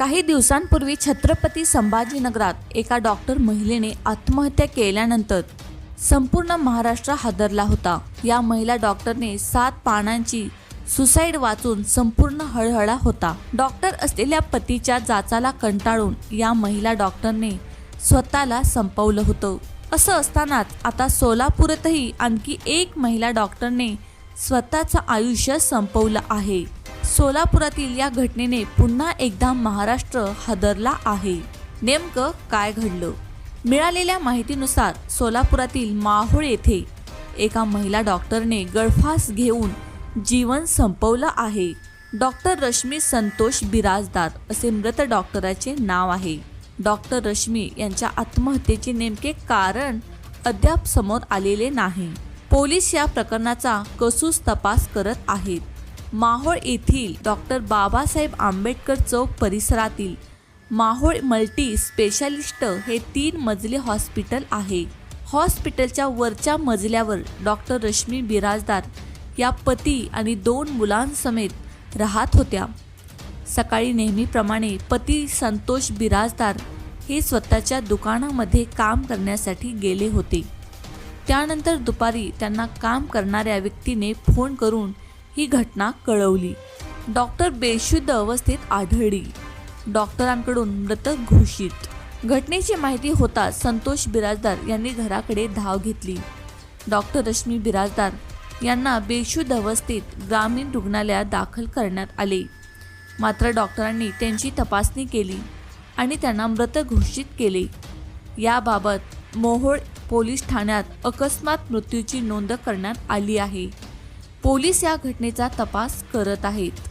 काही दिवसांपूर्वी छत्रपती संभाजीनगरात एका डॉक्टर महिलेने आत्महत्या केल्यानंतर संपूर्ण महाराष्ट्र हादरला होता. या महिला डॉक्टरने सात पानांची सुसाईड वाचून संपूर्ण हळहळा होता. डॉक्टर असलेल्या पतीच्या जाचाला कंटाळून या महिला डॉक्टरने स्वतःला संपवलं होतं. असं असतानाच आता सोलापुरातही आणखी एक महिला डॉक्टरने स्वतःचं आयुष्य संपवलं आहे. सोलापुरातील या घटनेने पुन्हा एकदा महाराष्ट्र हादरला आहे. नेमकं काय घडलं? मिळालेल्या माहितीनुसार सोलापुरातील माहोळ येथे एका महिला डॉक्टरने गळफास घेऊन जीवन संपवलं आहे. डॉक्टर रश्मी संतोष बिराजदार असे मृत डॉक्टराचे नाव आहे. डॉक्टर रश्मी यांच्या आत्महत्येचे नेमके कारण अद्याप समोर आलेले नाही. पोलीस या प्रकरणाचा कसूस तपास करत आहेत. माहोळ येथील डॉक्टर बाबासाहेब आंबेडकर चौक परिसरातील माहोळ मल्टी स्पेशालिस्ट हे तीन मजली हॉस्पिटल आहे. हॉस्पिटलच्या वरच्या मजल्यावर डॉक्टर रश्मी बिराजदार या पती आणि दोन मुलांसमेत राहत होत्या. सकाळी नेहमीप्रमाणे पती संतोष बिराजदार हे स्वतःच्या दुकानामध्ये काम करण्यासाठी गेले होते. त्यानंतर दुपारी त्यांना काम करणाऱ्या व्यक्तीने फोन करून ही घटना कळवली. डॉक्टर बेशुद्ध अवस्थेत आढळली. डॉक्टरांकडून मृत घोषित. घटनेची माहिती होताच संतोष बिराजदार यांनी घराकडे धाव घेतली. डॉक्टर रश्मी बिराजदार यांना बेशुद्ध अवस्थेत ग्रामीण रुग्णालयात दाखल करण्यात आले. मात्र डॉक्टरांनी त्यांची तपासणी केली आणि त्यांना मृत घोषित केले. याबाबत मोहोळ पोलीस ठाण्यात अकस्मात मृत्यूची नोंद करण्यात आली आहे. पोलीस या घटनेचा तपास करत आहेत.